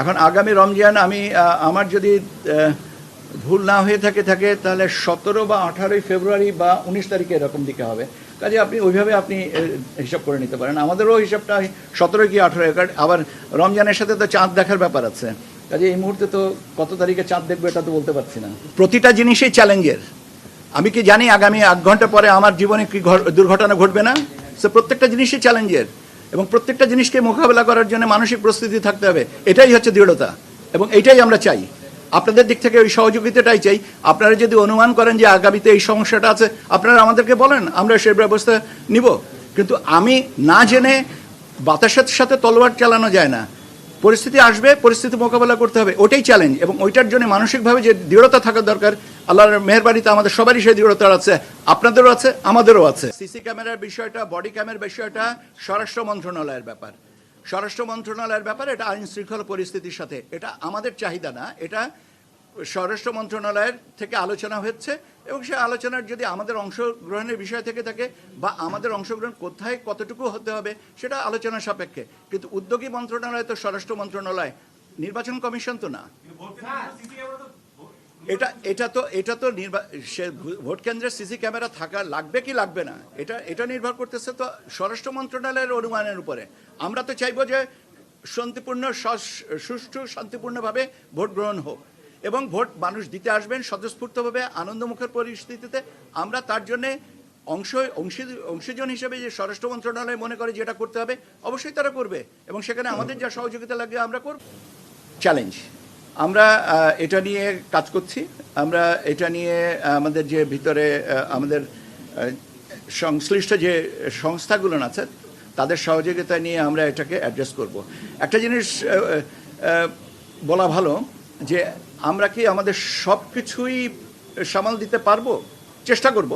এখন আগামী রমজান আমি আমার যদি ভুল না হয়ে থাকে থাকে, তাহলে সতেরো বা আঠারোই ফেব্রুয়ারি বা উনিশ তারিখে এরকম দিকে হবে। কাজে আপনি ওইভাবে আপনি হিসাব করে নিতে পারেন। আমাদেরও হিসাবটা সতেরো কি আঠারো আবার রমজানের সাথে তো চাঁদ দেখার ব্যাপার আছে। কাজে এই মুহূর্তে তো কত তারিখে চাঁদ দেখব এটা তো বলতে পারছি না। প্রতিটা জিনিসই চ্যালেঞ্জের। আমি কি জানি আগামী এক ঘণ্টা পরে আমার জীবনে কি দুর্ঘটনা ঘটবে না? সে প্রত্যেকটা জিনিসই চ্যালেঞ্জের। এবং প্রত্যেকটা জিনিসকে মোকাবেলা করার জন্য মানসিক প্রস্তুতি থাকতে হবে। এটাই হচ্ছে দৃঢ়তা। এবং এটাই আমরা চাই। আপনাদের দিক থেকে ওই সহযোগিতাটাই চাই। আপনারা যদি অনুমান করেন যে আগামীতে এই সমস্যাটা আছে, আপনারা আমাদেরকে বলেন, আমরা সে ব্যবস্থা নিব। কিন্তু আমি না জেনে বাতাসের সাথে তলোয়ার চালানো যায় না। পরিস্থিতি আসবে, পরিস্থিতি মোকাবেলা করতে হবে, ওটাই চ্যালেঞ্জ এবং ওইটার জন্য মানসিকভাবে যে দৃঢ়তা থাকা দরকার, আল্লাহর মেহরবানিতে আমাদের সবারই সেই দৃঢ়তা আছে, আপনাদেরও আছে, আমাদেরও আছে। সিসি ক্যামেরার বিষয়টা, বডি ক্যামেরার বিষয়টা স্বরাষ্ট্র মন্ত্রণালয়ের ব্যাপার। স্বরাষ্ট্র মন্ত্রণালয়ের ব্যাপার এটা আইন শৃঙ্খলা পরিস্থিতির সাথে, এটা আমাদের চাহিদা না, এটা স্বরাষ্ট্র মন্ত্রণালয়ের থেকে আলোচনা হচ্ছে এবং সেই আলোচনার যদি আমাদের অংশগ্রহণের বিষয় থেকে থাকে বা আমাদের অংশগ্রহণ কোথায় কতটুকু হতে হবে সেটা আলোচনা সাপেক্ষে। কিন্তু উদ্যোগী মন্ত্রণালয় তো স্বরাষ্ট্র মন্ত্রণালয়, নির্বাচন কমিশন তো না। এটা এটা তো এটা তো সে ভোট কেন্দ্রে সিসি ক্যামেরা থাকা লাগবে কি লাগবে না? এটা এটা নির্ভর করতেছে তো স্বরাষ্ট্র মন্ত্রণালয়ের অনুমানের উপরে। আমরা তো চাইব যে শান্তিপূর্ণ সুষ্ঠু, শান্তিপূর্ণভাবে ভোট গ্রহণ হোক। এবং ভোট মানুষ দিতে আসবেন স্বতঃস্ফূর্তভাবে আনন্দমুখের পরিস্থিতিতে। আমরা তার জন্যে অংশ, অংশী, অংশীজন হিসেবে যে স্বরাষ্ট্র মন্ত্রণালয় মনে করে যেটা করতে হবে, অবশ্যই তারা করবে। এবং সেখানে আমাদের যা সহযোগিতা লাগবে, আমরা করব। চ্যালেঞ্জ আমরা এটা নিয়ে কাজ করছি। আমরা এটা নিয়ে আমাদের যে ভিতরে আমাদের সংশ্লিষ্ট যে সংস্থাগুলো আছে, তাদের সহযোগিতা নিয়ে আমরা এটাকে অ্যাড্রেস করব। একটা জিনিস বলা ভালো যে আমরা কি আমাদের সব কিছুই সামাল দিতে পারব? চেষ্টা করব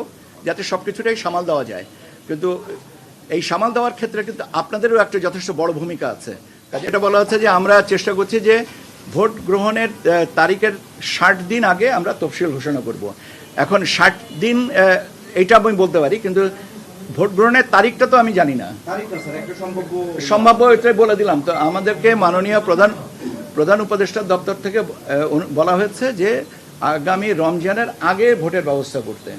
যাতে সব কিছুটাই সামাল দেওয়া যায়। কিন্তু এই সামাল দেওয়ার ক্ষেত্রে কিন্তু আপনাদেরও একটা যথেষ্ট বড় ভূমিকা আছে। কাজে এটা বলা হচ্ছে যে আমরা চেষ্টা করছি যে ভোট গ্রহণের তারিখের ষাট দিন আগে আমরা তফসিল ঘোষণা করব। এখন ষাট দিন এইটা আমি বলতে পারি কিন্তু ভোট গ্রহণের তারিখটা তো আমি জানি না। সম্ভাব্য এটাই বলে দিলাম। তো আমাদেরকে মাননীয় প্রধান প্রধান উপদেষ্টার দপ্তর থেকে বলা হয়েছে যে আগামী রমজানের আগে ভোটের ব্যবস্থা করতে।